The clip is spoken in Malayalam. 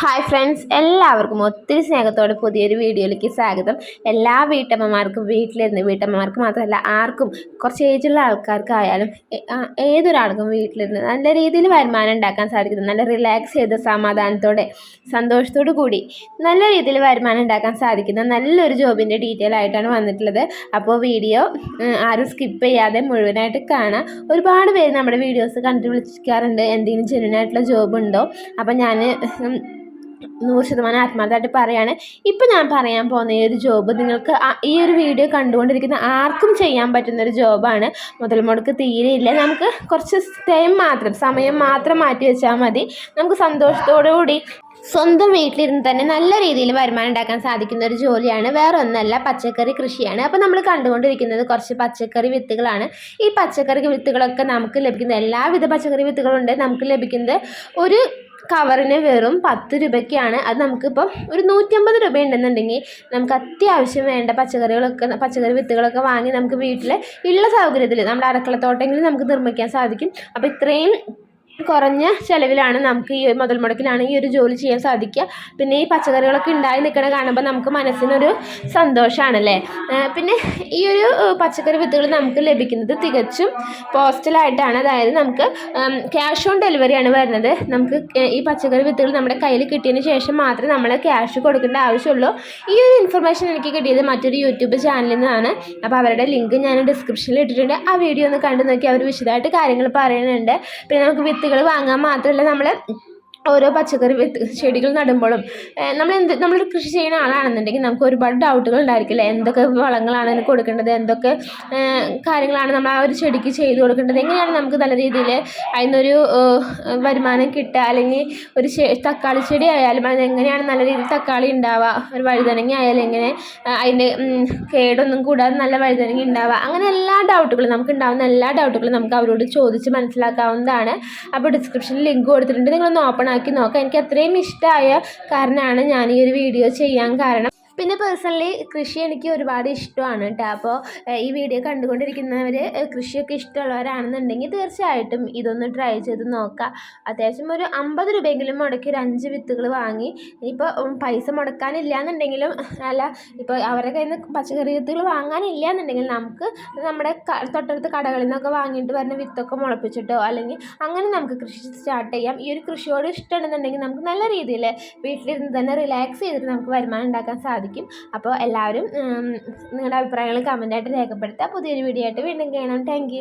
ഹായ് ഫ്രണ്ട്സ് എല്ലാവർക്കും ഒത്തിരി സ്നേഹത്തോടെ പുതിയൊരു വീഡിയോയിലേക്ക് സ്വാഗതം. എല്ലാ വീട്ടമ്മമാർക്കും വീട്ടിലിരുന്ന് വീട്ടമ്മമാർക്ക് മാത്രമല്ല ആർക്കും കുറച്ച് ഏജുള്ള ആൾക്കാർക്കായാലും ഏതൊരാൾക്കും വീട്ടിലിരുന്ന് നല്ല രീതിയിൽ വരുമാനം ഉണ്ടാക്കാൻ സാധിക്കുന്നു. നല്ല റിലാക്സ് ചെയ്ത് സമാധാനത്തോടെ സന്തോഷത്തോടു കൂടി നല്ല രീതിയിൽ വരുമാനം ഉണ്ടാക്കാൻ സാധിക്കുന്ന. നല്ലൊരു ജോബിന്റെ ഡീറ്റെയിൽ ആയിട്ടാണ് വന്നിട്ടുള്ളത്. അപ്പോൾ വീഡിയോ ആരും സ്കിപ്പ് ചെയ്യാതെ മുഴുവനായിട്ട് കാണാം. ഒരുപാട് പേര് നമ്മുടെ വീഡിയോസ് കണ്ടു വിളിക്കാറുണ്ട്. എന്തെങ്കിലും ജനുവനായിട്ടുള്ള ജോബ് ഉണ്ടോ? ഞാൻ നൂറ് ശതമാനം ആത്മാർത്ഥമായിട്ട് പറയാണ്. ഇപ്പം ഞാൻ പറയാൻ പോകുന്ന ഈ ഒരു ജോബ് നിങ്ങൾക്ക് ഈ ഒരു വീഡിയോ കണ്ടുകൊണ്ടിരിക്കുന്ന ആർക്കും ചെയ്യാൻ പറ്റുന്ന ഒരു ജോബാണ് മുതൽ മുടക്ക് തീരെ ഇല്ല. നമുക്ക് കുറച്ച് ടൈം മാത്രം സമയം മാത്രം മാറ്റി വെച്ചാൽ മതി. നമുക്ക് സന്തോഷത്തോടു കൂടി സ്വന്തം വീട്ടിലിരുന്ന് തന്നെ നല്ല രീതിയിൽ വരുമാനം ഉണ്ടാക്കാൻ സാധിക്കുന്ന ഒരു ജോലിയാണ്. വേറെ ഒന്നല്ല പച്ചക്കറി കൃഷിയാണ്. അപ്പോൾ നമ്മൾ കണ്ടുകൊണ്ടിരിക്കുന്നത് കുറച്ച് പച്ചക്കറി വിത്തുകളാണ്. ഈ പച്ചക്കറി വിത്തുകളൊക്കെ നമുക്ക് ലഭിക്കുന്ന എല്ലാവിധ പച്ചക്കറി വിത്തുകളുണ്ട്. നമുക്ക് ലഭിക്കുന്നത് ഒരു കവറിന് വെറും പത്ത് രൂപയ്ക്കാണ്. അത് നമുക്കിപ്പം ഒരു നൂറ്റമ്പത് രൂപ ഉണ്ടെന്നുണ്ടെങ്കിൽ നമുക്ക് അത്യാവശ്യം വേണ്ട പച്ചക്കറികളൊക്കെ പച്ചക്കറി വിത്തുകളൊക്കെ വാങ്ങി നമുക്ക് വീട്ടിൽ ഉള്ള സൗകര്യത്തിൽ നമ്മുടെ അടുക്കളത്തോട്ടെങ്കിലും നമുക്ക് നിർമ്മിക്കാൻ സാധിക്കും. അപ്പോൾ ഇത്രയും കുറഞ്ഞ ചിലവിലാണ് നമുക്ക് ഈ മുതൽ മുടക്കിലാണ് ഈ ഒരു ജോലി ചെയ്യാൻ സാധിക്കുക. പിന്നെ ഈ പച്ചക്കറികളൊക്കെ ഉണ്ടായി നിൽക്കണ കാണുമ്പോൾ നമുക്ക് മനസ്സിനൊരു സന്തോഷമാണല്ലേ പിന്നെ ഈ ഒരു പച്ചക്കറി വിത്തുകൾ നമുക്ക് ലഭിക്കുന്നത് തികച്ചും പോസ്റ്റലായിട്ടാണ്. അതായത് നമുക്ക് ക്യാഷ് ഓൺ ഡെലിവറിയാണ് വരുന്നത്. നമുക്ക് ഈ പച്ചക്കറി വിത്തുകൾ നമ്മുടെ കയ്യിൽ കിട്ടിയതിന് ശേഷം മാത്രമേ നമ്മൾ ക്യാഷ് കൊടുക്കേണ്ട ആവശ്യമുള്ളൂ. ഈ ഒരു ഇൻഫർമേഷൻ എനിക്ക് കിട്ടിയത് മറ്റൊരു യൂട്യൂബ് ചാനലിൽ നിന്നാണ്. അപ്പോൾ അവരുടെ ലിങ്ക് ഞാൻ ഡിസ്ക്രിപ്ഷനിൽ ഇട്ടിട്ടുണ്ട്. ആ വീഡിയോ ഒന്ന് കണ്ടു നോക്കി അവർ വിശദമായിട്ട് കാര്യങ്ങൾ പറയുന്നുണ്ട്. പിന്നെ നമുക്ക് വിത്തുകൾ വാങ്ങാൻ മാത്രമല്ല നമ്മൾ ഓരോ പച്ചക്കറി ചെടികൾ നടുമ്പോഴും നമ്മൾ എന്ത് നമ്മളൊരു കൃഷി ചെയ്യുന്ന ആളാണെന്നുണ്ടെങ്കിൽ നമുക്ക് ഒരുപാട് ഡൗട്ടുകൾ ഉണ്ടായിരിക്കില്ല? എന്തൊക്കെ വളങ്ങളാണ് അതിന് കൊടുക്കേണ്ടത്? എന്തൊക്കെ കാര്യങ്ങളാണ് നമ്മൾ ആ ഒരു ചെടിക്ക് ചെയ്ത് കൊടുക്കേണ്ടത്? എങ്ങനെയാണ് നമുക്ക് നല്ല രീതിയിൽ അതിനൊരു വരുമാനം കിട്ടുക? അല്ലെങ്കിൽ ഒരു തക്കാളി ചെടി ആയാലും അത് എങ്ങനെയാണ് നല്ല രീതിയിൽ തക്കാളി ഉണ്ടാവുക? ഒരു വഴുതനങ്ങ ആയാലും എങ്ങനെ അതിന്റെ കേടൊന്നും കൂടാതെ നല്ല വഴുതനങ്ങ ഉണ്ടാവുക? അങ്ങനെ എല്ലാ ഡൗട്ടുകളും നമുക്ക് ഉണ്ടാകുന്ന എല്ലാ ഡൗട്ടുകളും നമുക്ക് അവരോട് ചോദിച്ച് മനസ്സിലാക്കാവുന്നതാണ്. അപ്പോൾ ഡിസ്ക്രിപ്ഷനിൽ ലിങ്ക് കൊടുത്തിട്ടുണ്ട്. നിങ്ങളൊന്ന് ഓപ്പൺ ആക്കി നോക്കാം. എനിക്ക് അത്രയും ഇഷ്ടമായ കാരണമാണ് ഞാൻ ഈ ഒരു വീഡിയോ ചെയ്യാൻ കാരണം. പിന്നെ പേഴ്സണലി കൃഷി എനിക്ക് ഒരുപാട് ഇഷ്ടമാണ് കേട്ടോ അപ്പോൾ ഈ വീഡിയോ കണ്ടുകൊണ്ടിരിക്കുന്നവർ കൃഷിയൊക്കെ ഇഷ്ടമുള്ളവരാണെന്നുണ്ടെങ്കിൽ തീർച്ചയായിട്ടും ഇതൊന്ന് ട്രൈ ചെയ്ത് നോക്കുക അത്യാവശ്യം ഒരു അമ്പത് രൂപയെങ്കിലും മുടക്കി ഒരു അഞ്ച് വിത്തുകൾ വാങ്ങി. ഇനിയിപ്പോൾ പൈസ മുടക്കാനില്ല എന്നുണ്ടെങ്കിലും അല്ല ഇപ്പോൾ അവരുടെ കയ്യിൽ നിന്ന് പച്ചക്കറി വിത്തുകൾ വാങ്ങാനില്ല എന്നുണ്ടെങ്കിൽ നമുക്ക് നമ്മുടെ തൊട്ടടുത്ത കടകളിൽ നിന്നൊക്കെ വാങ്ങിയിട്ട് വരുന്ന വിത്തൊക്കെ മുളപ്പിച്ചിട്ടോ അല്ലെങ്കിൽ അങ്ങനെ നമുക്ക് കൃഷി സ്റ്റാർട്ട് ചെയ്യാം. ഈ ഒരു കൃഷിയോട് ഇഷ്ടമുണ്ടെന്നുണ്ടെങ്കിൽ നമുക്ക് നല്ല രീതിയിൽ വീട്ടിലിരുന്ന് തന്നെ റിലാക്സ് ചെയ്തിട്ട് നമുക്ക് വരുമാനം ഉണ്ടാക്കാൻ സാധിക്കും. അപ്പോൾ എല്ലാവരും നിങ്ങളുടെ അഭിപ്രായങ്ങൾ കമന്റായിട്ട് രേഖപ്പെടുത്തുക. പുതിയൊരു വീഡിയോ ആയിട്ട് വീണ്ടും കാണാം. താങ്ക്